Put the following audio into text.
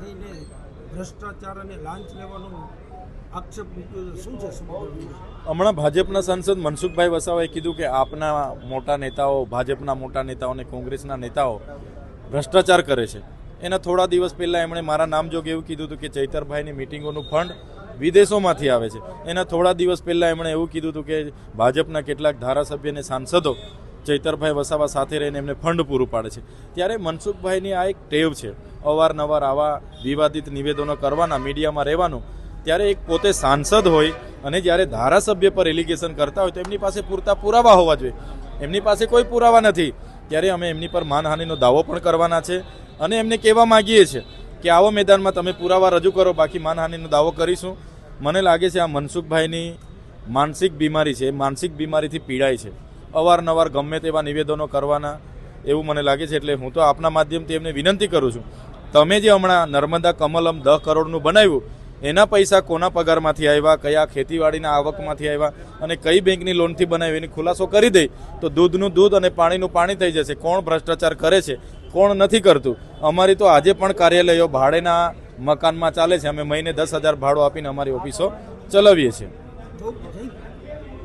થઈને ભ્રષ્ટાચાર અને લાંચ લેવાનો આક્ષેપ શું છે હમણાં ભાજપના સાંસદ મનસુખભાઈ વસાવાએ કીધું કે આપના મોટા નેતાઓ, ભાજપના મોટા નેતાઓ અને કોંગ્રેસના નેતાઓ ભ્રષ્ટાચાર કરે છે. એના થોડા દિવસ પહેલાં એમણે મારા નામ જોગે એવું કીધું હતું કે ચૈતરભાઈની મિટિંગોનું ફંડ વિદેશોમાંથી આવે છે. એના થોડા દિવસ પહેલાં એમણે એવું કીધું હતું કે ભાજપના કેટલાક ધારાસભ્ય અને સાંસદો ચૈતરભાઈ વસાવા સાથે રહીને એમને ફંડ પૂરું પાડે છે. ત્યારે મનસુખભાઈની આ એક ટેવ છે. અવારનવાર આવા વિવાદિત નિવેદનો કરવાના, મીડિયામાં રહેવાનું, ત્યારે એક પોતે સાંસદ હોય અને જ્યારે ધારાસભ્ય પર એલિગેશન કરતા હોય તો એમની પાસે પૂરતા પુરાવા હોવા જોઈએ. એમની પાસે કોઈ પુરાવા નથી. ત્યારે અમે એમની પર માનહાનિનો દાવો પણ કરવાના છે અને એમને કહેવા માગીએ છીએ કે આવો મેદાનમાં તમે પુરાવા રજૂ કરો, બાકી માનહાનિનો દાવો કરીશું. મને લાગે છે આ મનસુખભાઈની માનસિક બીમારી છે. માનસિક બીમારીથી પીડાય છે. અવારનવાર ગમે તેવા નિવેદનો કરવાના એવું મને લાગે છે, એટલે હું તો આપના માધ્યમથી એમને વિનંતી કરું છું. તમે જે હમણાં નર્મદા કમલમ દસ કરોડનું બનાવ્યું, એના પૈસા કોના પગારમાંથી આવ્યા, કયા ખેતીવાડીના આવકમાંથી આવ્યા અને કઈ બેંકની લોનથી બનાવી, એની ખુલાસો કરી દઈ તો દૂધનું દૂધ અને પાણીનું પાણી થઈ જશે. કોણ ભ્રષ્ટાચાર કરે છે? કોણ નથી કરતું? અમારી તો આજે પણ કાર્યાલયો ભાડેના મકાનમાં ચાલે છે. અમે મહિને દસ હજાર ભાડું આપીને અમારી ઓફિસો ચલાવીએ છીએ.